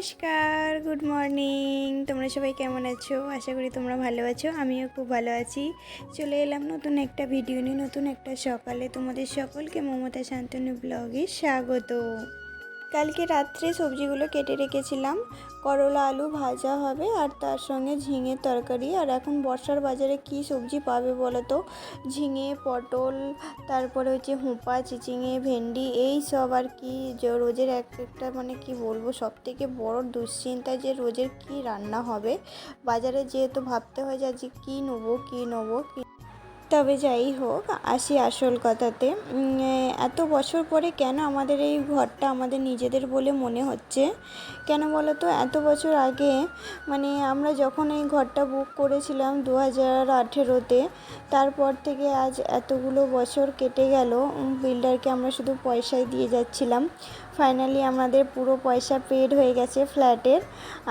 নমস্কার good morning তোমরা সবাই কেমন আছো? আশা করি তোমরা ভালো আছো, আমিও খুব ভালো আছি। চলে এলাম নতুন একটা ভিডিও নিয়ে, নতুন একটা সকালে তোমাদের সকলকে মমতা শান্তনু ব্লগে স্বাগত। কালকে রাত্রে সবজিগুলো কেটে রেখেছিলাম। করলা, আলু ভাজা হবে আর তার সঙ্গে ঝিঙের তরকারি। আর এখন বর্ষার বাজারে কি সবজি পাবে বলো তো? ঝিঙে, পটল, তারপরে হচ্ছে হুঁপা, চিচিঙে, ভেন্ডি, এই সব আর কি রোজের এক একটা মানে কি বলব? সব থেকে বড় দুশ্চিন্তা যে রোজের কি রান্না হবে? বাজারে যেহেতু ভাবতে হয় যে আজকে কী নেব কী নেব, কী তবে যাই হোক, আসি আসল কথাতে। এত বছর পরে কেন আমাদের এই ঘরটা আমাদের নিজেদের বলে মনে হচ্ছে? কেন বলো তো এত বছর আগে মানে আমরা যখন এই ঘরটা বুক করেছিলাম দু হাজার আঠেরোতে, তারপর থেকে আজ এতগুলো বছর কেটে গেল বিল্ডারকে আমরা শুধু পয়সাই দিয়ে যাচ্ছিলাম। ফাইনালি আমাদের পুরো পয়সা পেড হয়ে গেছে ফ্ল্যাটের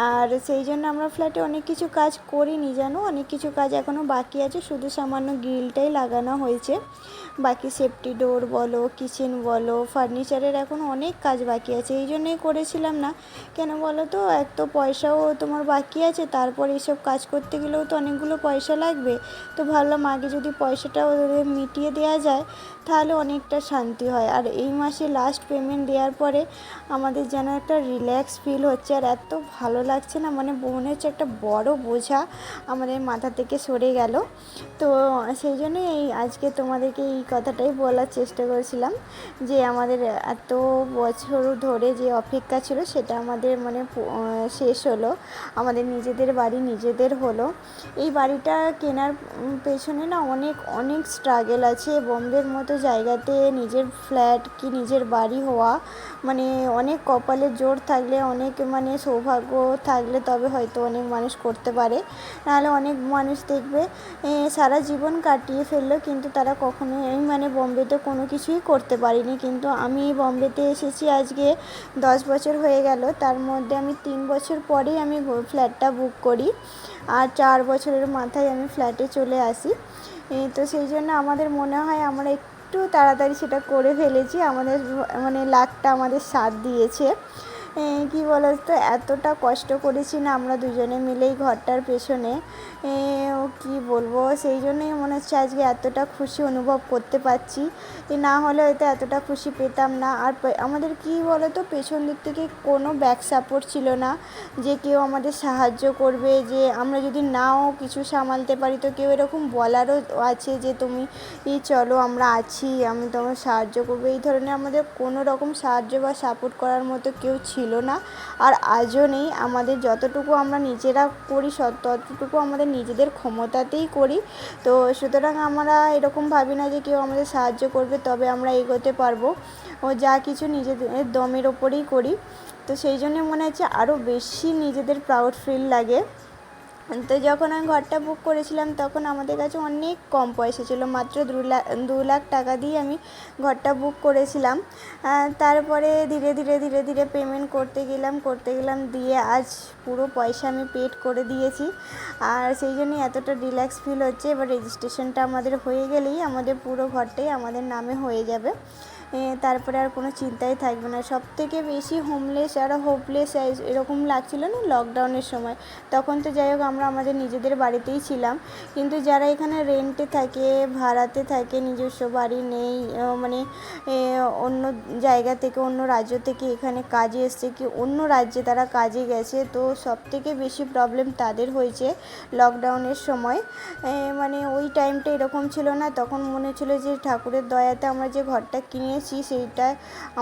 আর সেই জন্য আমরা ফ্ল্যাটে অনেক কিছু কাজ করিনি, জানো? অনেক কিছু কাজ এখনও বাকি আছে, শুধু সামান্য গ্রিলটাই লাগানো হয়েছে। বাকি সেফটি ডোর বলো কিচেন বলো ফার্নিচারের এখন অনেক কাজ বাকি আছে। এই জন্যই করেছিলাম না। কেন বলো তো? এক তো পয়সাও তোমার বাকি আছে, তারপর এইসব কাজ করতে গেলেও তো অনেকগুলো পয়সা লাগবে। তো ভাবলাম আগে যদি পয়সাটা ওদের মিটিয়ে দেওয়া যায়, তাহলে অনেকটা শান্তি হয়। আর এই মাসে লাস্ট পেমেন্ট দেওয়ার পরে আমাদের যেন একটা রিল্যাক্স ফিল হচ্ছে আর এত ভালো লাগছে না মানে মনে হচ্ছে একটা বড় বোঝা আমাদের মাথা থেকে সরে গেল। তো সেই জন্যই এই আজকে তোমাদেরকে এই কথাটাই বলার চেষ্টা করেছিলাম যে আমাদের এত বছর ধরে যে অপেক্ষা ছিল সেটা আমাদের মানে শেষ হলো, আমাদের নিজেদের বাড়ি নিজেদের হলো। এই বাড়িটা কেনার পেছনে না অনেক অনেক স্ট্রাগেল আছে বম্বের মতো জায়গাতে নিজের ফ্ল্যাট কি নিজের বাড়ি হওয়া মানে অনেক কপালে জোর থাকলে, অনেক মানে সৌভাগ্য থাকলে তবে হয়তো অনেক মানুষ করতে পারে। নাহলে অনেক মানুষ দেখবে সারা জীবন কাটিয়ে ফেলল কিন্তু তারা কখনোই মানে বম্বেতে কোনো কিছুই করতে পারিনি। কিন্তু আমি বম্বেতে এসেছি আজকে দশ বছর হয়ে গেল, তার মধ্যে আমি তিন বছর পরেই আমি ফ্ল্যাটটা বুক করি আর চার বছরের মাথায় আমি ফ্ল্যাটে চলে আসি। তো সেই জন্য আমাদের মনে হয় আমরা একটু তাড়াতাড়ি সেটা করে ফেলেছি। আমাদের মানে লাকটা আমাদের সাথ দিয়েছে। কি বলো তো এতটা কষ্ট করেছি না আমরা দুজনে মিলেই ঘরটার পেছনে। ও কি বলব? সেই জন্যই মনে হচ্ছে আজকে এতটা খুশি অনুভব করতে পারছি। না হলে হয়তো এতটা খুশি পেতাম না। আর আমাদের কি বলো তো পেছন দিক থেকে কোনো ব্যাক সাপোর্ট ছিল না যে কেউ আমাদের সাহায্য করবে, যে আমরা যদি নাও কিছু সামালতে পারি। তো কেউ এরকম বলারও আছে যে, তুমি চলো আমরা আছি, আমি তোমার সাহায্য করব। এই ধরনের আমাদের কোনো রকম সাহায্য বা সাপোর্ট করার মতো কেউ ছিল না। আর আজও নেই। আমাদের যতটুকু আমরা নিজেরা করি ততটুকু আমাদের নিজেদের ক্ষমতাতেই করি। তো সুতরাং আমরা এরকম ভাবি না যে কেউ আমাদের সাহায্য করবে, তবে আমরা এগোতে পারব। ও যা কিছু নিজেদের দমের ওপরেই করি। তো সেই জন্য মনে হচ্ছে আরও বেশি নিজেদের প্রাউড ফিল লাগে। তো যখন আমি ঘরটা বুক করেছিলাম, তখন আমাদের কাছে অনেক কম পয়সা ছিল। মাত্র দু লাখ দু লাখ টাকা দিয়ে আমি ঘরটা বুক করেছিলাম। তারপরে ধীরে ধীরে ধীরে ধীরে পেমেন্ট করতে গেলাম করতে গেলাম, দিয়ে আজ পুরো পয়সা আমি পেড করে দিয়েছি। আর সেই জন্যই এতটা রিল্যাক্স ফিল হচ্ছে। এবার রেজিস্ট্রেশনটা আমাদের হয়ে গেলেই আমাদের পুরো ঘরটাই আমাদের নামে হয়ে যাবে। তারপরে আর কোনো চিন্তাই থাকবে না। সব থেকে বেশি হোমলেস আর হোপলেস এরকম লাগছিল না লকডাউনের সময়? তখন তো যাই হোক, আমরা আমাদের নিজেদের বাড়িতেই ছিলাম। কিন্তু যারা এখানে রেন্টে থাকে, ভাড়াতে থাকে, নিজস্ব বাড়ি নেই মানে অন্য জায়গা থেকে, অন্য রাজ্য থেকে এখানে কাজে এসছে কি অন্য রাজ্যে তারা কাজে গেছে, তো সব থেকে বেশি প্রবলেম তাদের হয়েছে লকডাউনের সময়। মানে ওই টাইমটা এরকম ছিল না। তখন মনে হচ্ছিল যে ঠাকুরের দয়াতে আমরা যে ঘরটা কিনেছি সেইটা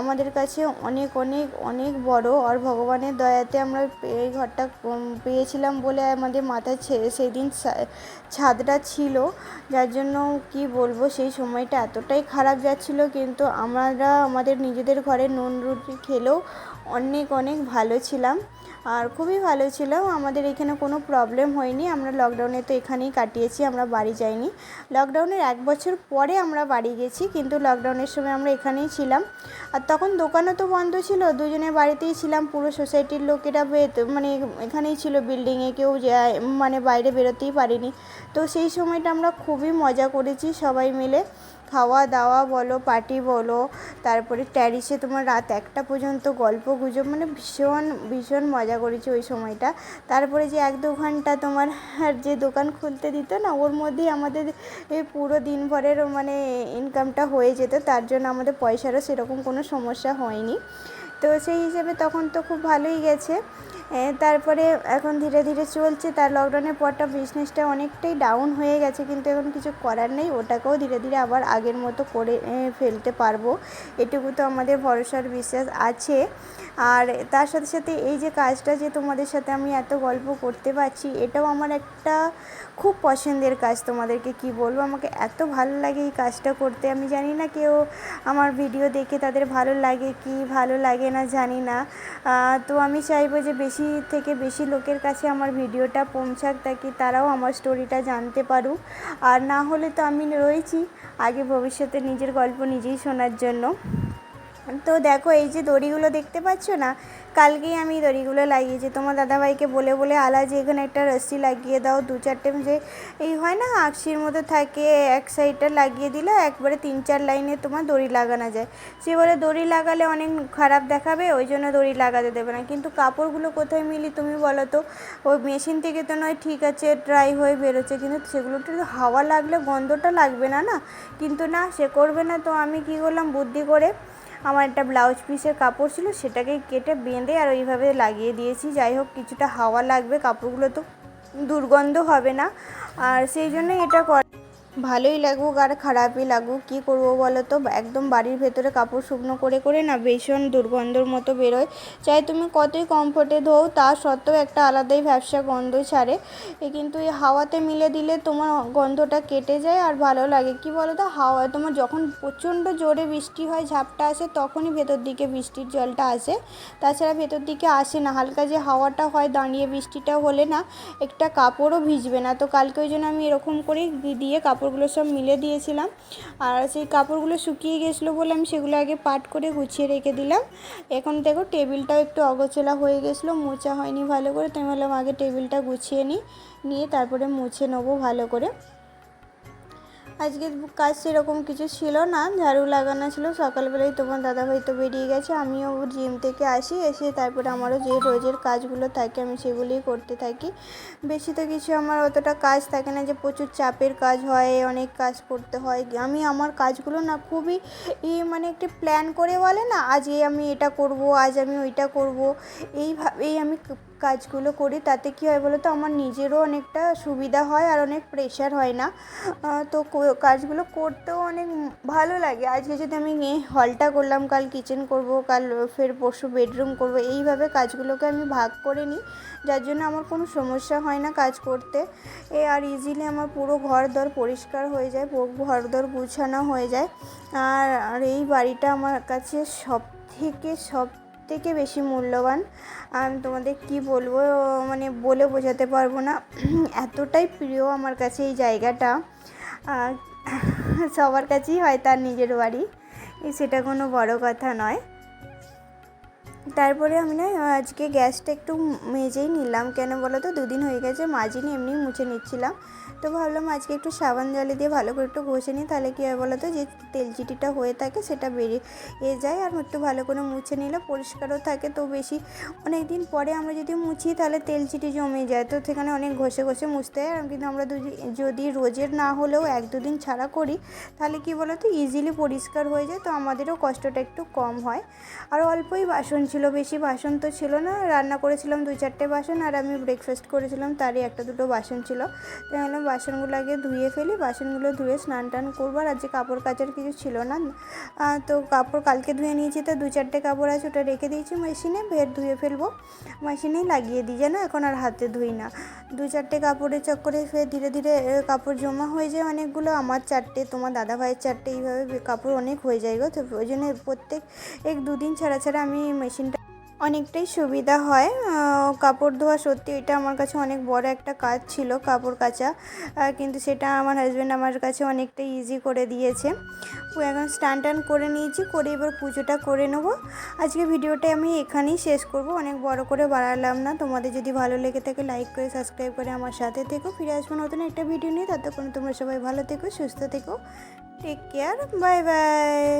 আমাদের কাছে অনেক অনেক অনেক বড়। আর ভগবানের দয়াতে আমরা এই ঘরটা পেয়েছিলাম বলে আমাদের মাথায় সেদিন ছাদটা ছিল। যার জন্য কি বলব, সেই সময়টা এতটাই খারাপ যাচ্ছিল। কিন্তু আমরা আমাদের নিজেদের ঘরে নুন রুটি খেলেও অনেক অনেক ভালো ছিলাম। আর খুবই ভালো ছিল। আমাদের এখানে কোনো প্রবলেম হয়নি। আমরা লকডাউনে তো এখানেই কাটিয়েছি, আমরা বাড়ি যাইনি। লকডাউনের এক বছর পরে আমরা বাড়ি গেছি, কিন্তু লকডাউনের সময় আমরা এখানেই ছিলাম। আর তখন দোকানও তো বন্ধ ছিল, দুজনের বাড়িতেই ছিলাম, পুরো সোসাইটির লোকেরা মানে এখানেই ছিল বিল্ডিংয়ে কেউ যায় মানে বাইরে বেরোতেই পারিনি। তো সেই সময়টা আমরা খুবই মজা করেছি সবাই মিলে। খাওয়া দাওয়া বলো পার্টি বলো, তারপরে ট্যারিসে তোমার রাত একটা পর্যন্ত গল্প গুজব মানে ভীষণ ভীষণ মজা করেছি ওই সময়টা। তারপরে যে এক দু ঘণ্টা তোমার যে দোকান খুলতে দিত না, ওর মধ্যেই আমাদের পুরো দিনভরের মানে ইনকামটা হয়ে যেত, তার জন্য আমাদের পয়সারও সেরকম কোনো সমস্যা হয়নি। তো সেই হিসেবে তখন তো খুব ভালোই গেছে। তারপরে এখন ধীরে ধীরে চলছে, তার লকডাউনের পরটা বিজনেসটা অনেকটাই ডাউন হয়ে গেছে, কিন্তু এখন কিছু করার নেই, ওটাকেও ধীরে ধীরে আবার আগের মতো করে ফেলতে পারব, এটুকু তো আমাদের ভরসার বিশ্বাস আছে। আর তার সাথে সাথে এই যে কাজটা যে তোমাদের সাথে আমি এত গল্প করতে পারছি, এটাও আমার একটা খুব পছন্দের কাজ, তোমাদেরকে কি বলব? আমাকে এত ভালো লাগে এই কাজটা করতে, আমি জানি না কেউ আমার ভিডিও দেখে তাদের ভালো লাগে কি, ভালো লাগে না জানি না। তো আমি চাইব যে বেশি থেকে বেশি লোকের কাছে আমার ভিডিওটা পৌঁছাক তাকে তারাও আমার স্টোরিটা জানতে পারুক। আর না হলে তো আমি রয়েছি আগে ভবিষ্যতে নিজের গল্প নিজেই শোনার জন্য। তো দেখো, এই যে দড়িগুলো দেখতে পাচ্ছ না, কালকেই আমি দড়িগুলো লাগিয়েছি। তোমার দাদাভাইকে বলে বলে, আলা যে এখানে একটা রশ্মি লাগিয়ে দাও, দু চারটে যে এই হয় না, আকশির মতো থাকে, এক সাইডটা লাগিয়ে দিলে একবারে তিন চার লাইনে তোমার দড়ি লাগানো যায়। সে বলে, দড়ি লাগালে অনেক খারাপ দেখাবে, ওই জন্য দড়ি লাগাতে দেবে না। কিন্তু কাপড়গুলো কোথায় মিলি তুমি বলো তো? ওই মেশিন থেকে তো নয়, ঠিক আছে, ড্রাই হয়ে বেরোচ্ছে, কিন্তু সেগুলো তো হাওয়া লাগলে গন্ধটা লাগবে না না? কিন্তু না, সে করবে না। তো আমি কী করলাম, বুদ্ধি করে আমার একটা ব্লাউজ পিসের কাপড় ছিল সেটাকে কেটে বেঁধে আর ওইভাবে লাগিয়ে দিয়েছি। যাই হোক, কিছুটা হাওয়া লাগবে, কাপড়গুলো তো দুর্গন্ধ হবে না। আর সেই জন্যই এটা ভালোই লাগুক আর খারাপই লাগুক, কী করব বলো তো? একদম বাড়ির ভেতরে কাপড় শুকনো করে করে না ভীষণ দুর্গন্ধর মতো বেরোয়। চাই তুমি কতই কমফোর্টে ধোও, তা সত্ত্বেও একটা আলাদাই ব্যবসা গন্ধ ছাড়ে। কিন্তু এই হাওয়াতে মিলে দিলে তোমার গন্ধটা কেটে যায় আর ভালো লাগে। কি বলো তো? হাওয়া তোমার যখন প্রচণ্ড জোরে বৃষ্টি হয়, ঝাপটা আসে, তখনই ভেতর দিকে বৃষ্টির জলটা আসে। তাছাড়া ভেতর দিকে আসে না, হালকা যে হাওয়াটা হয়, দাঁড়িয়ে বৃষ্টিটা হলে না, একটা কাপড়ও ভিজবে না। তো কালকে ওই জন্য আমি এরকম করেই দিয়ে কাপড়গুলো সব মিলে দিয়েছিলাম। আর সেই কাপড়গুলো শুকিয়ে গেছিল বলে আমি সেগুলো আগে পাট করে গুছিয়ে রেখে দিলাম। এখন দেখো টেবিলটাও একটু অগোছলা হয়ে গেছিল মোচা হয়নি ভালো করে, তাই বললাম আগে টেবিলটা গুছিয়ে নিই, নিয়ে তারপরে মুছে নেব ভালো করে। আজকে কাজ সেরকম কিছু ছিল না, ঝাড়ু লাগানো ছিল, সকালবেলায় তোমার দাদাভাই তো বেরিয়ে গেছে, আমিও জিম থেকে আসি, এসে তারপরে আমারও যে রোজের কাজগুলো থাকে আমি সেগুলোই করতে থাকি। বেশি তো কিছু আমার অতটা কাজ থাকে না যে প্রচুর চাপের কাজ হয়, অনেক কাজ করতে হয়, আমি আমার কাজগুলো না খুবই মানে একটি প্ল্যান করে বলে না, আজ এই আমি এটা করব, আজ আমি ওইটা করব এইভাবেই আমি কাজগুলো করি, তাতে কী হয় বলো তো আমার নিজেরও অনেকটা সুবিধা হয় আর অনেক প্রেশার হয় না। তো কাজগুলো করতেও অনেক ভালো লাগে। আজকে যদি আমি হলটা করলাম, কাল কিচেন করব, কাল ফের পরশু বেডরুম করব, এইভাবে কাজগুলোকে আমি ভাগ করে নিই। যার জন্য আমার কোনো সমস্যা হয় না কাজ করতে। এ আর ইজিলি আমার পুরো ঘর দর পরিষ্কার হয়ে যায় ঘর দর গুছানো হয়ে যায়। আর আর এই বাড়িটা আমার কাছে সব থেকে সব থেকে বেশি মূল্যবান। আমি তোমাদের কি বলব মানে বলে বোঝাতে পারব না। এতটাই প্রিয় আমার কাছে এই জায়গাটা। সবার কাছেই হয় তার নিজের বাড়ি। সেটা কোনো বড় কথা নয়। তারপরে আমি না, আজকে গ্যাসটা একটু মেজেই নিলাম। কেন বলো তো? দুদিন হয়ে গেছে, মাজিনি এমনি মুছে নিচ্ছিলাম। তো ভাবলাম আজকে একটু সাবান জলে দিয়ে ভালো করে একটু ঘষে নিই। তাহলে কী হয় বলো তো? যে তেলচিটিটা হয়ে থাকে সেটা বেরিয়ে যায় আর একটু ভালো করে মুছে নিলে পরিষ্কারও থাকে। তো বেশি অনেক দিন পরে আমরা যদি মুছি তাহলে তেলচিটি জমে যায়। তো সেখানে অনেক ঘষে ঘষে মুছতে হয়। কিন্তু আমরা যদি রোজের না হলেও এক দুদিন ছাড়া করি, তাহলে কি বলো তো? ইজিলি পরিষ্কার হয়ে যায়। তো আমাদেরও কষ্টটা একটু কম হয়। আর অল্পই বাসন ছিল। বেশি বাসন তো ছিল না। রান্না করেছিলাম দুই চারটে বাসন আর আমি ব্রেকফাস্ট করেছিলাম, তারই একটা দুটো বাসন ছিল। তাই ভাবলাম বাসনগুলো আগে ধুয়ে ফেলি, বাসনগুলো ধুয়ে স্নান টান করব আর আজকে কাপড় কাচার কিছু ছিল না। তো কাপড় কালকে ধুয়ে নিয়েছি, তো দু চারটে কাপড় আছে ওটা রেখে দিয়েছি মেশিনে, ফের ধুয়ে ফেলব। মেশিনেই লাগিয়ে দিই যেন, এখন আর হাতে ধুই না। দু চারটে কাপড়ের চক্করে ফের ধীরে ধীরে কাপড় জমা হয়ে যায় অনেকগুলো। আমার চারটে, তোমার দাদা ভাইয়ের চারটে, এইভাবে কাপড় অনেক হয়ে যায় গো। তো ওই জন্য প্রত্যেক, এক দুদিন ছাড়া ছাড়া আমি মেশিনটা অনেকটাই সুবিধা হয়। কাপড় ধোয়া সত্যি এটা আমার কাছে অনেক বড় একটা কাজ ছিল কাপড় কাচা। কিন্তু সেটা আমার হাজব্যান্ড আমার কাছে অনেকটাই ইজি করে দিয়েছে। এখন স্টান টান করে নিয়েছি, করে এবার পুজোটা করে নেব। আজকে ভিডিওটা আমি এখানেই শেষ করব। অনেক বড় করে বাড়ালাম না। তোমাদের যদি ভালো লেগে থাকে লাইক করে সাবস্ক্রাইব করে আমার সাথে থেকো। ফিরে আসব নতুন একটা ভিডিও নিয়ে। ততক্ষণ তোমরা সবাই ভালো থেকো, সুস্থ থেকো। Take care bye bye